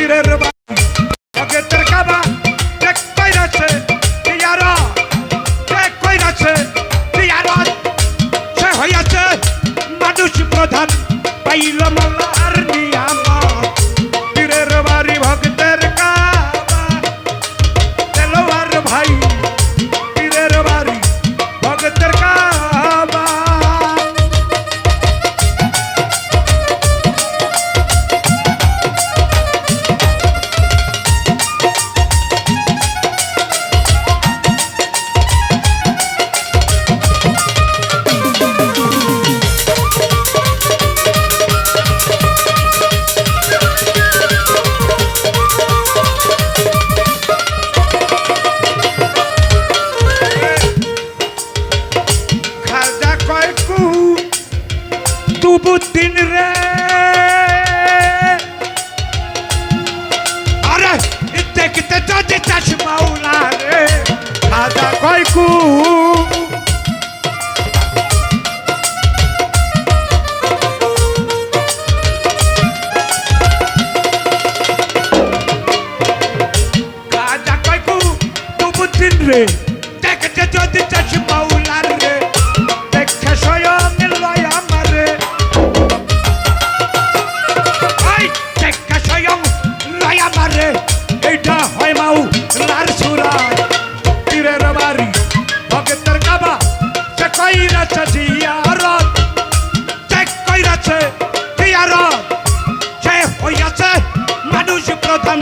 তীরের বাড়ি কাবা, দেখ কইরাছে তিয়ারা দেখ কইরাছে তিয়ারা সে হইয়াছে মানুষ প্রধান, পাইল মল্লার নিয়ামত তুবুদ্দিন রে আরে দেখতে যদি চাস মাওলা রে খাজা কয় কু। রে দেখতে যদি চাস মাওলা রে, দেখে স্বয়ং কইরাছে জিয়ারত সে কইরাছে জিয়ারত সে হইয়াছে মানুষ প্রধান,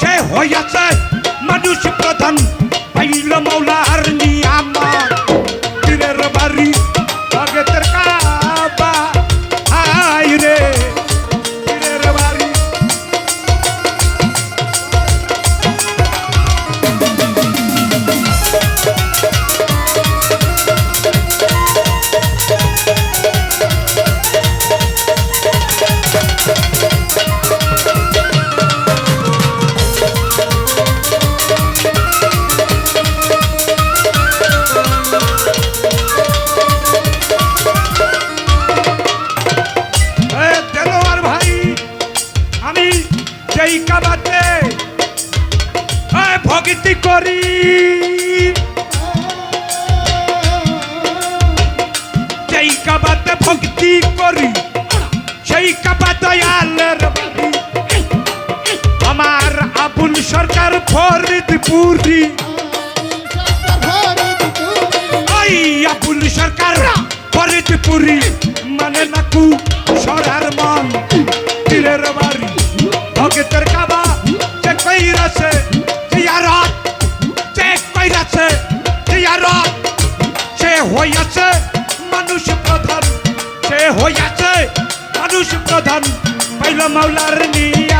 সে হইয়াছে মানুষ প্রধান পাইল মৌলার কাবাতে। এ করি। যেই কাবাতে ভক্তি করি, সেই কাবা দয়ালের আমার আবুল সরকার ফরিদপুরি। ওই আবুল সরকার ফরিদপুরি। মানে নাকু হইয়াছে মানুষ প্রধান। সে হইয়াছে মানুষ প্রধান। পাইল মাওলার নিয়ামত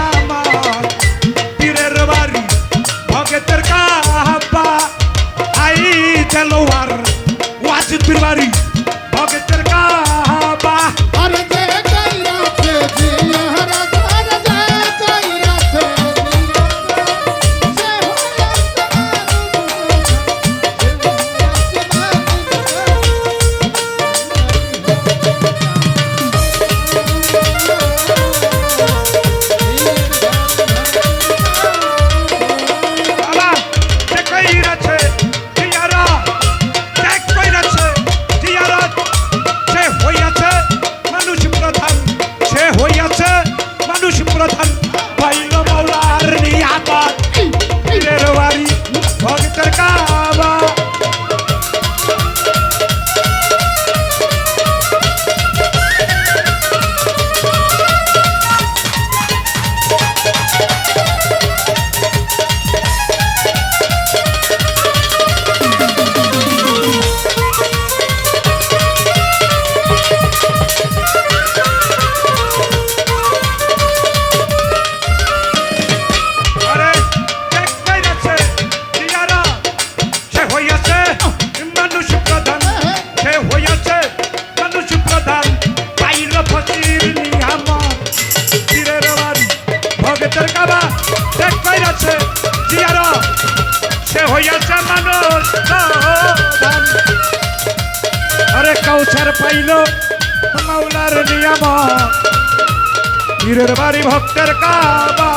ভগতের কাবা, দেখ কইরাছে জিয়ারা, সে হইয়াছে মানুষ আরে কাউসার পাইল মাওলার নিয়ম পীরের বাড়ি ভক্তের কাবা।